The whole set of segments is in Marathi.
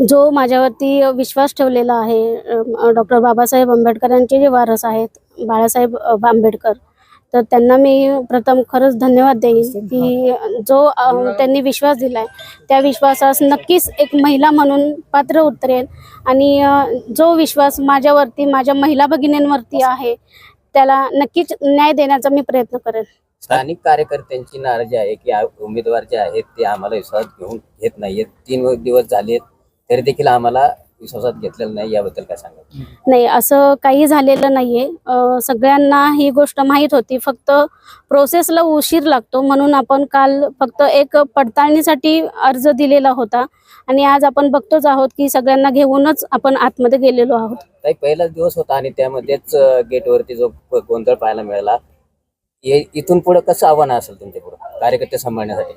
जो माझ्यावरती विश्वास ठेवलेला आहे डॉक्टर बाबासाहेब आंबेडकरांचे जे वारस आहेत बाळासाहेब आंबेडकर तर त्यांना मी प्रथम खरंच धन्यवाद देईन की जो त्यांनी विश्वास दिलाय त्या विश्वासास नक्कीच एक महिला म्हणून पात्र उतरेल आणि जो विश्वास माझ्यावरती माझ्या महिला भगिनींवरती आहे त्याला नक्कीच न्याय देण्याचा मी प्रयत्न करेन. स्थानिक कार्यकर्त्यांची नाराजी आहे की आ- उमेदवार जे आहेत ते आम्हाला विश्वास घेऊन घेत नाहीयेत. तीन दिवस झालेत तरी देखील आम्हाला विश्वासात घेतलेलं नाही याबद्दल काय सांगा नाही असं काही झालेलं नाहीये. अ, सगळ्यांना ही गोष्ट माहीत होती. फक्त प्रोसेसला उशीर लागतो म्हणून आपण काल फक्त एक पडताळणीसाठी अर्ज दिलेला होता. आणि आज आपण बघतोच आहोत की सगळ्यांना घेऊनच आपण आतमध्ये गेलेलो आहोत. पहिलाच दिवस होता आणि त्यामध्येच अं, गेटवरती जो ग- गोंधळ पाहायला मिळाला हे इथून पुढे कसं आव्हान असेल तुमच्यापुढे कार्यकर्ते सांभाळण्यासाठी?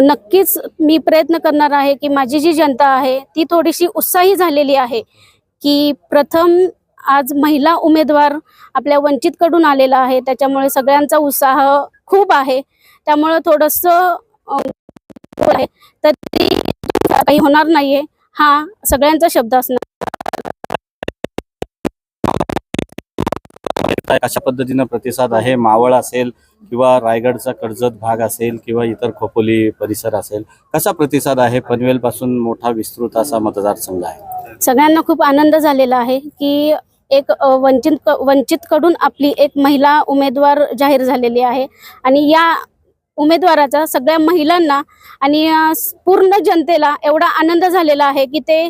नक्कीच मी प्रयत्न करणार आहे की माझी जी जनता आहे ती थोडीशी उत्साही झालेली आहे की प्रथम आज महिला उमेदवार आपल्या वंचितकडून आलेला आहे. त्याच्यामुळे सगळ्यांचा उत्साह खूप आहे. त्यामुळं थोडंसं तर आहे काही होणार नाहीये. हा सगळ्यांचा शब्द असणार. काय अशा पद्धतीनं प्रतिसाद आहे? मावळ असेल किंवा रायगडचा कर्जत भाग असेल किंवा इतर खोपोली परिसर असेल कसा प्रतिसाद आहे? पनवेल पासून मोठा विस्तृत असा मतदारसंघ आहे. सगळ्यांना खूप आनंद झालेला आहे की एक वंचित वंचित वंचितकडून आपली एक महिला उमेदवार जाहीर झालेली आहे. आणि या उमेदवाराचा सगळ्या महिलांना आणि पूर्ण जनतेला एवढा आनंद झालेला आहे की ते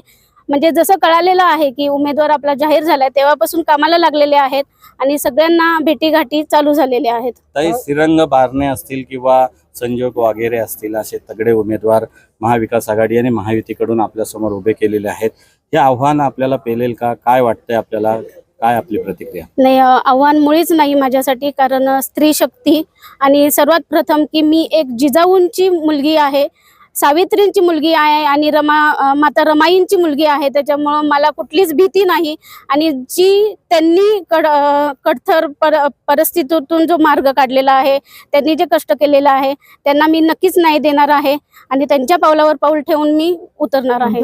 म्हणजे जसं कळालेलं आहे की उमेदवार आपला जाहीर झालाय तेव्हापासून कामाला लागलेले आहेत आणि सगळ्यांना भेटीगाठी चालू झालेल्या आहेत. ताई श्रीरंग बारणे असतील किंवा संजोग वगैरे असतील असे तगडे उमेदवार महाविकास आघाडी आणि महायुतीकडून आपल्यासमोर उभे केलेले आहेत. हे आव्हान आपल्याला पेलेल का? काय वाटतंय आपल्याला? काय आपली प्रतिक्रिया? नाही आव्हान मुळीच नाही माझ्यासाठी कारण स्त्री शक्ती. आणि सर्वात प्रथम की मी एक जिजाऊंची मुलगी आहे. सावित्रींची मुलगी आहे आणि रमा माता रमाईंची मुलगी आहे. त्याच्यामुळं मला कुठलीच भीती नाही. आणि जी त्यांनी कड अ, कठोर पर परिस्थितीतून जो मार्ग काढलेला आहे त्यांनी जे कष्ट केलेलं आहे त्यांना मी नक्कीच नाही देणार आहे. आणि त्यांच्या पावलावर पाऊल ठेवून मी उतरणार आहे?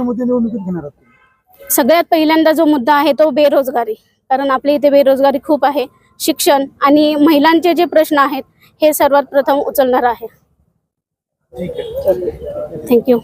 सगळ्यात पहिल्यांदा जो मुद्दा आहे तो बेरोजगारी. कारण आपल्या इथे बेरोजगारी खूप आहे. शिक्षण आणि महिलांचे जे प्रश्न आहेत हे सर्वात प्रथम उचलणार आहे. ठीक आहे. थँक्यू.